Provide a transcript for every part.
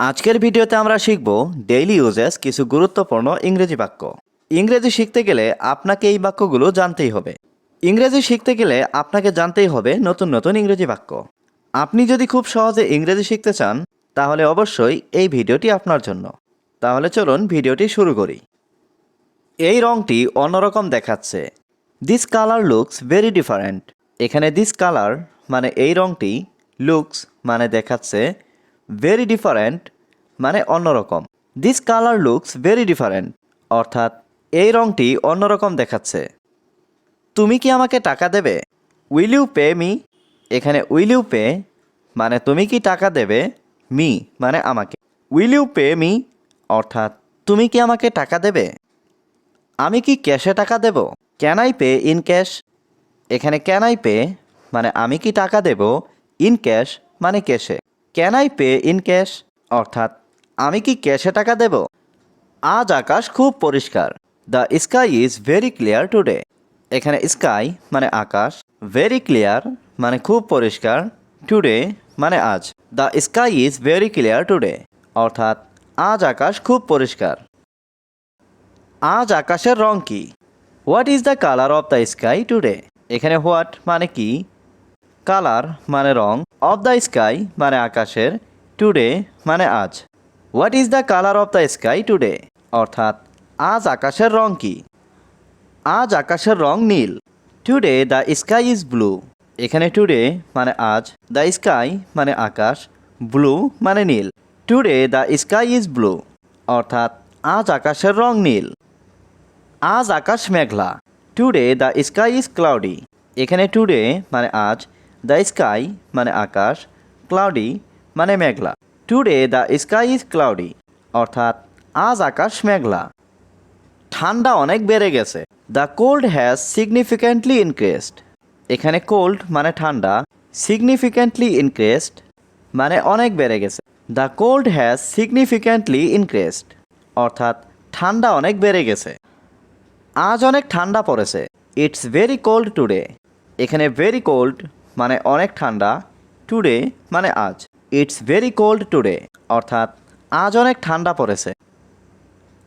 আজকের ভিডিওতে আমরা শিখব ডেইলি ইউজেস কিছু গুরুত্বপূর্ণ ইংরেজি বাক্য। ইংরেজি শিখতে গেলে আপনাকে এই বাক্যগুলো জানতেই হবে। ইংরেজি শিখতে গেলে আপনাকে জানতেই হবে নতুন নতুন ইংরেজি বাক্য। আপনি যদি খুব সহজে ইংরেজি শিখতে চান, তাহলে অবশ্যই এই ভিডিওটি আপনার জন্য। তাহলে চলুন ভিডিওটি শুরু করি। এই রংটি অন্যরকম দেখাচ্ছে। This colour looks very different এখানে দিস কালার মানে এই রংটি লুকস মানে দেখাচ্ছে ভেরি ডিফারেন্ট মানে অন্যরকম। This colour looks very different অর্থাৎ এই রংটি অন্যরকম দেখাচ্ছে। তুমি কি আমাকে টাকা দেবে? উইল ইউ পে মি এখানে উইল ইউ পে মানে তুমি কি টাকা দেবে? মি মানে আমাকে। উইল ইউ পে মি অর্থাৎ তুমি কি আমাকে টাকা দেবে? আমি কি ক্যাশে টাকা দেব? Can I pay in cash এখানে ক্যান আই পে মানে আমি কি টাকা দেব? ইন ক্যাশ মানে ক্যাশে can I pay in cash অর্থাৎ, আমি কি ক্যাশে টাকা দেব? আজ আকাশ খুব পরিষ্কার। The sky is very clear today এখানে স্কাই মানে আকাশ ভেরি ক্লিয়ার মানে খুব পরিষ্কার টুডে মানে আজ। The sky is very clear today অর্থাৎ, আজ আকাশ খুব পরিষ্কার। আজ আকাশের রং কি? What is the colour of the sky today এখানে হোয়াট মানে কি? কালার মানে রং অফ দ্য স্কাই মানে আকাশের টুডে মানে আজ। What is the colour of the sky today অর্থাৎ, আজ আকাশের রং কি? আজ আকাশের রং নীল। Today the sky is blue এখানে টুডে মানে আজ দ্য স্কাই মানে আকাশ ব্লু মানে নীল। Today the sky is blue অর্থাৎ, আজ আকাশের রং নীল। আজ আকাশ মেঘলা। Today the sky is cloudy এখানে টুডে মানে আজ দ্য স্কাই মানে আকাশ ক্লাউডি মানে মেঘলা। Today the sky is cloudy অর্থাৎ আজ আকাশ মেঘলা। ঠান্ডা অনেক বেড়ে গেছে। The cold has significantly increased এখানে কোল্ড মানে ঠান্ডা সিগনিফিক্যান্টলি ইনক্রেসড মানে অনেক বেড়ে গেছে। The cold has significantly increased অর্থাৎ ঠান্ডা অনেক বেড়ে গেছে। আজ অনেক ঠান্ডা পড়েছে। ইটস ভেরি কোল্ড টুডে এখানে ভেরি কোল্ড মানে অনেক ঠান্ডা টুডে মানে আজ। ইটস ভেরি কোল্ড টুডে অর্থাৎ আজ অনেক ঠান্ডা পড়েছে।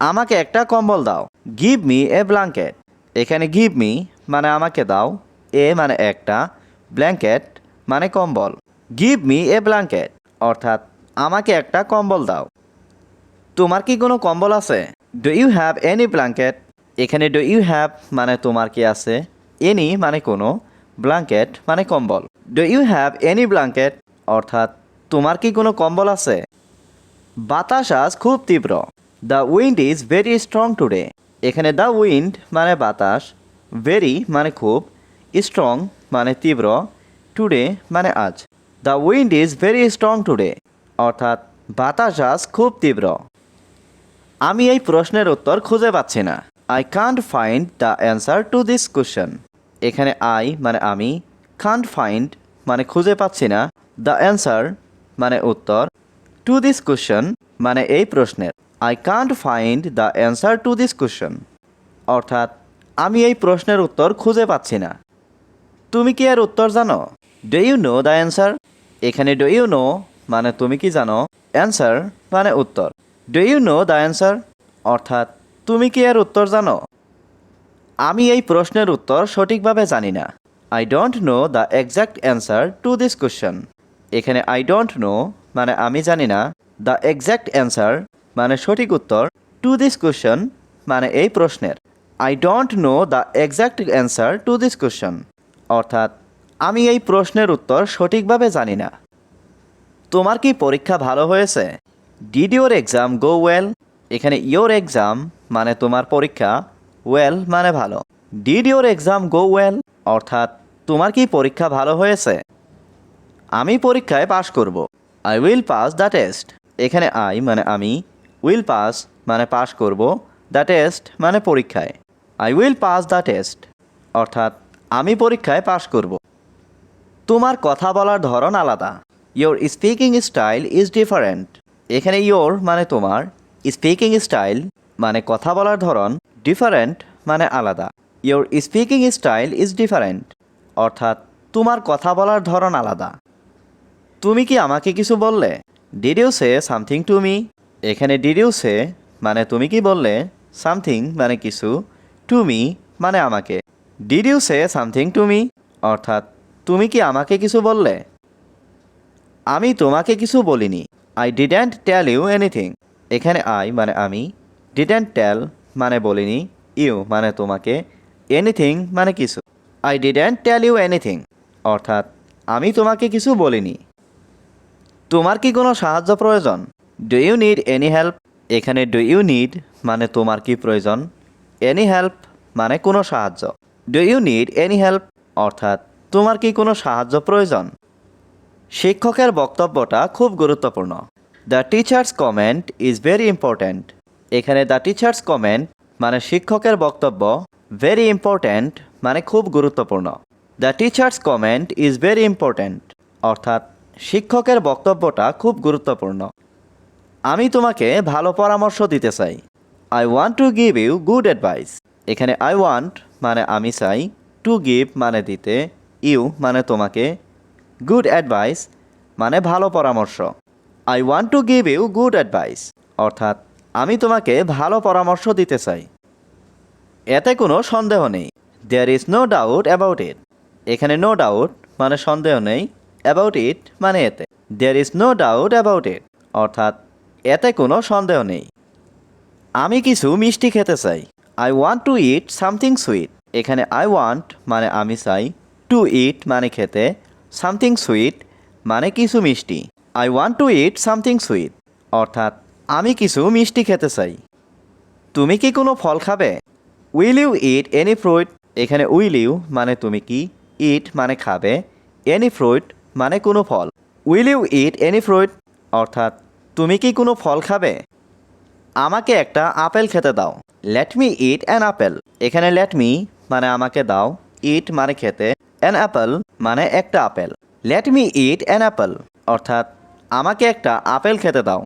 আমাকে একটা কম্বল দাও। গিভ মি এ ব্ল্যাঙ্কেট এখানে গিভ মি মানে আমাকে দাও। এ মানে একটা। ব্ল্যাঙ্কেট মানে কম্বল। গিভ মি এ ব্ল্যাঙ্কেট অর্থাৎ আমাকে একটা কম্বল দাও। তোমার কি কোনো কম্বল আছে? Do you have any blanket এখানে ডু ইউ হ্যাভ মানে তোমার কি আছে? এনি মানে কোনো। ব্ল্যাঙ্কেট মানে কম্বল। Do you have any blanket অর্থাৎ, তোমার কি কোনো কম্বল আছে? বাতাস আজ খুব তীব্র। The wind is very strong today এখানে দ্য উইন্ড মানে বাতাস ভেরি মানে খুব স্ট্রং মানে তীব্র টুডে মানে আজ। The wind is very strong today অর্থাৎ, বাতাস আজ খুব তীব্র। আমি এই প্রশ্নের উত্তর খুঁজে পাচ্ছি না। I can't find the answer to this question এখানে আই মানে আমি কান্ট ফাইন্ড মানে খুঁজে পাচ্ছি না দ্য অ্যান্সার মানে উত্তর টু দিস কোশ্চেন মানে এই প্রশ্নের I can't find the answer to this question অর্থাৎ আমি এই প্রশ্নের উত্তর খুঁজে পাচ্ছি না। তুমি কি এর উত্তর জানো? Do you know the answer এখানে ডু ইউ নো মানে তুমি কি জানো? অ্যান্সার মানে উত্তর। Do you know the answer অর্থাৎ তুমি কি এর উত্তর জানো? আমি এই প্রশ্নের উত্তর সঠিকভাবে জানি না। I don't know the exact answer to this question এখানে আই ডোন্ট নো মানে আমি জানি না। দ্য এক্স্যাক্ট অ্যান্সার মানে সঠিক উত্তর টু দিস কোশ্চেন মানে এই প্রশ্নের। I don't know the exact answer to this question অর্থাৎ, আমি এই প্রশ্নের উত্তর সঠিকভাবে জানি না। তোমার কি পরীক্ষা ভালো হয়েছে? Did your exam go well এখানে ইয়োর এক্সাম মানে তোমার পরীক্ষা ওয়েল মানে ভালো। Did your exam go well অর্থাৎ, তোমার কি পরীক্ষা ভালো হয়েছে? আমি পরীক্ষায় পাশ করব। I will pass the test এখানে আই মানে আমি উইল পাস মানে পাশ করব দ্য টেস্ট মানে পরীক্ষায়। I will pass the test অর্থাৎ, আমি পরীক্ষায় পাশ করব। তোমার কথা বলার ধরন আলাদা। Your speaking style is different এখানে ইয়োর মানে তোমার স্পিকিং স্টাইল মানে কথা বলার ধরন ডিফারেন্ট মানে আলাদা। Your speaking style is different অর্থাৎ তোমার কথা বলার ধরন আলাদা। তুমি কি আমাকে কিছু বললে? Did you say something to me এখানে ডিড ইউ সে মানে তুমি কি বললে? সামথিং মানে কিছু। টু মি মানে আমাকে। Did you say something to me অর্থাৎ তুমি কি আমাকে কিছু বললে? আমি তোমাকে কিছু বলিনি। I didn't tell you anything এখানে আই মানে আমি। ডিডেন্ট টেল মানে বলিনি ইউ মানে তোমাকে এনিথিং মানে কিছু। I didn't tell you anything অর্থাৎ আমি তোমাকে কিছু বলিনি। তোমার কি কোনো সাহায্য প্রয়োজন? Do you need any help এখানে ডু ইউ নিড মানে তোমার কি প্রয়োজন? এনি হেল্প মানে কোনো সাহায্য। Do you need any help অর্থাৎ তোমার কি কোনো সাহায্য প্রয়োজন? শিক্ষকের বক্তব্যটা খুব গুরুত্বপূর্ণ। The teacher's comment is very important এখানে দ্য টিচার্স কমেন্ট মানে শিক্ষকের বক্তব্য ভেরি ইম্পর্ট্যান্ট মানে খুব গুরুত্বপূর্ণ। The teacher's comment is very important অর্থাৎ শিক্ষকের বক্তব্যটা খুব গুরুত্বপূর্ণ। আমি তোমাকে ভালো পরামর্শ দিতে চাই। I want to give you good advice এখানে আই ওয়ান্ট মানে আমি চাই টু গিভ মানে দিতে ইউ মানে তোমাকে গুড অ্যাডভাইস মানে ভালো পরামর্শ। I want to give you good advice অর্থাৎ আমি তোমাকে ভালো পরামর্শ দিতে চাই। এতে কোনো সন্দেহ নেই। There is no doubt about it এখানে নো ডাউট মানে সন্দেহ নেই। অ্যাবাউট ইট মানে এতে। There is no doubt about it অর্থাৎ, এতে কোনো সন্দেহ নেই। আমি কিছু মিষ্টি খেতে চাই। I want to eat something sweet এখানে আই ওয়ান্ট মানে আমি চাই। টু ইট মানে খেতে। সামথিং সুইট মানে কিছু মিষ্টি। I want to eat something sweet অর্থাৎ আমি কিছু মিষ্টি খেতে চাই। তুমি কি কোনো ফল খাবে? Will you eat any fruit এখানে উইল ইউ মানে তুমি কি? ইট মানে খাবে। এনি ফ্রুইট মানে কোনো ফল। Will you eat any fruit অর্থাৎ, তুমি কি কোনো ফল খাবে? আমাকে একটা আপেল খেতে দাও। Let me eat an apple এখানে লেট মি মানে আমাকে দাও। ইট মানে খেতে। অ্যান অ্যাপেল মানে একটা apple. Let me eat an apple অর্থাৎ, আমাকে একটা আপেল খেতে দাও।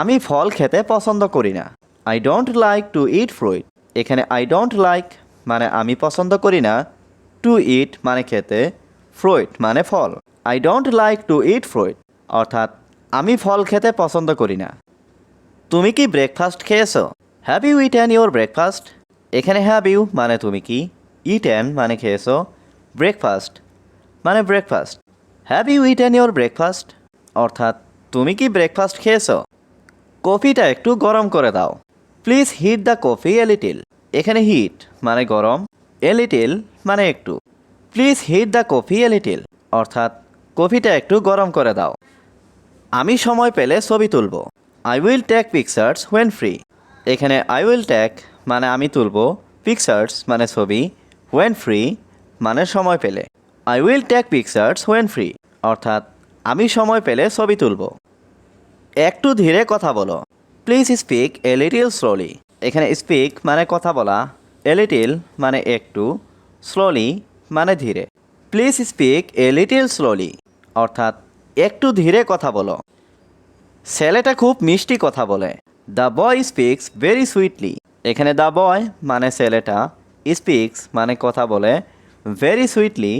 আমি ফল খেতে পছন্দ করি না। I don't like to eat fruit এখানে আই ডোন্ট লাইক মানে আমি পছন্দ করি না। টু ইট মানে খেতে ফ্রুইট মানে ফল। I don't like to eat fruit অর্থাৎ, আমি ফল খেতে পছন্দ করি না। তুমি কি ব্রেকফাস্ট খেয়েছো? Have you eat an your breakfast এখানে হ্যাভ ইউ মানে তুমি কি? ইট অ্যান মানে খেয়েছো। ব্রেকফাস্ট মানে breakfast have you eat an your breakfast অর্থাৎ, তুমি কি ব্রেকফাস্ট খেয়েছো? কফিটা একটু গরম করে দাও। Please heat the coffee a little এখানে হিট মানে গরম এ লিটিল মানে একটু। Please heat the coffee a little অর্থাৎ কফিটা একটু গরম করে দাও। আমি সময় পেলে ছবি তুলব। I will take pictures when free এখানে আই উইল টেক মানে আমি তুলব পিকচার্স মানে ছবি হোয়েন ফ্রি মানে সময় পেলে। I will take pictures when free অর্থাৎ আমি সময় পেলে ছবি তুলব। একটু ধীরে কথা বলো। Please speak a little slowly এখানে স্পিক মানে কথা বলা এ লিটিল মানে একটু স্লোলি মানে ধীরে। Please speak a little slowly অর্থাৎ একটু ধীরে কথা বলো। ছেলেটা খুব মিষ্টি কথা বলে। The boy speaks very sweetly এখানে দ্য বয় মানে ছেলেটা স্পিক্স মানে কথা বলে ভেরি সুইটলি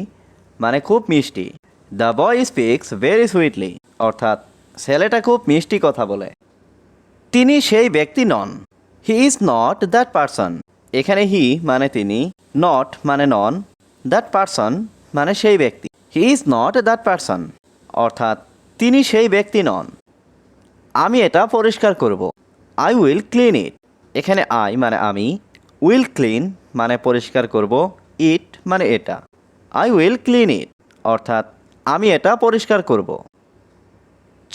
মানে খুব মিষ্টি। The boy speaks very sweetly অর্থাৎ ছেলেটা খুব মিষ্টি কথা বলে। তিনি সেই ব্যক্তি নন। He is not that person এখানে হি মানে তিনি নট মানে নন দ্যাট পারসন মানে সেই ব্যক্তি। He is not that person অর্থাৎ তিনি সেই ব্যক্তি নন। আমি এটা পরিষ্কার করব। আই উইল ক্লিন ইট এখানে আই মানে আমি উইল ক্লিন মানে পরিষ্কার করব ইট মানে এটা। আই উইল ক্লিন ইট অর্থাৎ আমি এটা পরিষ্কার করব।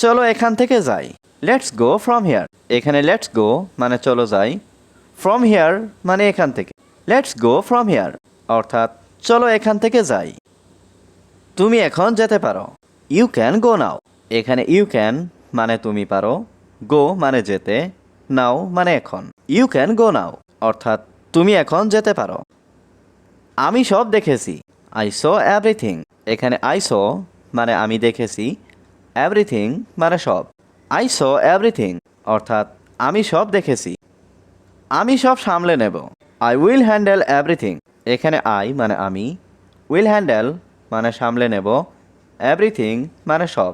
চলো এখান থেকে যাই। লেটস গো ফ্রম হিয়ার এখানে লেটস গো মানে চলো যাই। ফ্রম হিয়ার মানে এখান থেকে। লেটস গো ফ্রম হিয়ার অর্থাৎ চলো এখান থেকে যাই। তুমি এখন যেতে পারো। ইউ ক্যান গো নাও এখানে ইউ ক্যান মানে তুমি পারো। গো মানে যেতে। নাও মানে এখন। ইউ ক্যান গো নাও অর্থাৎ তুমি এখন যেতে পারো। আমি সব দেখেছি। আই স এভরিথিং এখানে আই স মানে আমি দেখেছি। এভরিথিং মানে সব। আই স এভরিথিং অর্থাৎ আমি সব দেখেছি। আমি সব সামলে নেব। আই উইল হ্যান্ডেল এভরিথিং এখানে আই মানে আমি। উইল হ্যান্ডেল মানে সামলে নেব। এভরিথিং মানে সব।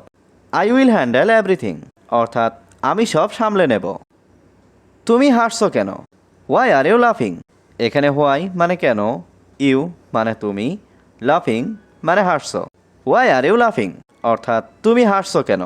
আই উইল হ্যান্ডেল এভরিথিং অর্থাৎ আমি সব সামলে নেব। তুমি হাসছো কেন? ওয়াই আর ইউ লাফিং এখানে হোয়াই মানে কেন? ইউ মানে তুমি। লাফিং মানে হাসছো। ওয়াই আর ইউ লাফিং অর্থাৎ তুমি হাসছো কেন?